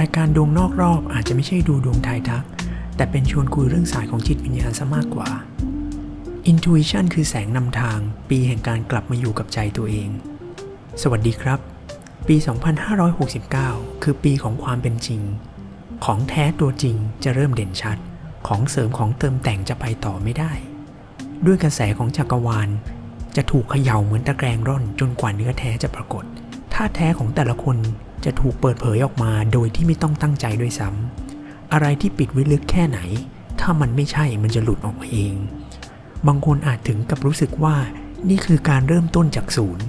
รายการดวงนอกรอบอาจจะไม่ใช่ดูดวงไทยทัก แต่เป็นชวนคุยเรื่องสายของจิตวิญญาณซะมากกว่า Intuition คือแสงนำทาง ปีแห่งการกลับมาอยู่กับใจตัวเอง สวัสดีครับ ปี 2569 คือปีของความเป็นจริง ของแท้ตัวจริงจะเริ่มเด่นชัด ของเสริมของเติมแต่งจะไปต่อไม่ได้ ด้วยกระแสของจักรวาล จะถูกเขย่าเหมือนตะแกรงร่อนจนกว่าเนื้อแท้จะปรากฏ ท่าแท้ของแต่ละคน จะถูกเปิดเผยออกมาโดยที่ไม่ต้องตั้งใจด้วยซ้ำอะไรที่ปิดไว้ลึกแค่ไหน ถ้ามันไม่ใช่มันจะหลุดออกมาเอง บางคนอาจถึงกับรู้สึกว่านี่คือการเริ่มต้นจากศูนย์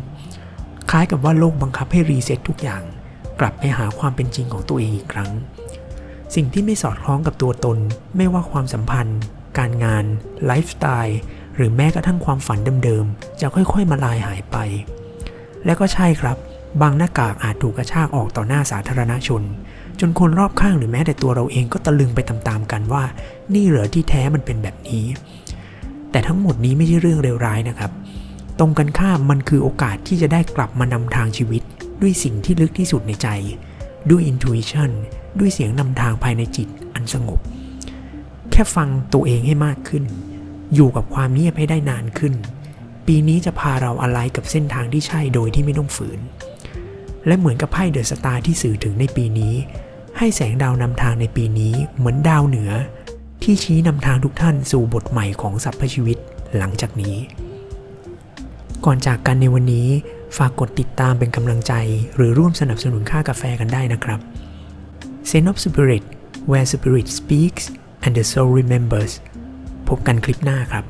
คล้ายกับว่าโลกบังคับให้รีเซ็ตทุกอย่าง กลับไปหาความเป็นจริงของตัวเองอีกครั้ง สิ่งที่ไม่สอดคล้องกับตัวตน ไม่ว่าความสัมพันธ์ การงาน ไลฟ์สไตล์ หรือแม้กระทั่งความฝันเดิมๆ จะค่อยๆ มาลายหายไป และก็ใช่ครับ บางหน้ากากอาจถูกกระชากออกต่อหน้าสาธารณชน จนคนรอบข้างหรือแม้แต่ตัวเราเองก็ตะลึงไปตามๆกันว่า นี่เหรอที่แท้มันเป็นแบบนี้ แต่ทั้งหมดนี้ไม่ใช่เรื่องเลวร้ายนะครับ ตรงกันข้ามมันคือโอกาสที่จะได้กลับมานำทางชีวิต ด้วยสิ่งที่ลึกที่สุดในใจ ด้วย intuition ด้วยเสียงนำทางภายในจิตอันสงบ แค่ฟังตัวเองให้มากขึ้น อยู่กับความเงียบให้ได้นานขึ้น ปีนี้จะพาเราอะไรกับเส้นทางที่ใช่โดยที่ไม่ต้องฝืน และเหมือนกับไพ่เดอะสตาร์ที่สื่อถึงในปีนี้ ให้แสงดาวนำทางในปีนี้เหมือนดาวเหนือ ที่ชี้นำทางทุกท่านสู่บทใหม่ของสรรพชีวิตหลังจากนี้ ก่อนจากกันในวันนี้ฝากกดติดตามเป็นกำลังใจ หรือร่วมสนับสนุนค่ากาแฟกันได้นะครับ s e n of Spirit where spirit speaks and the soul remembers พบกันคลิปหน้าครับ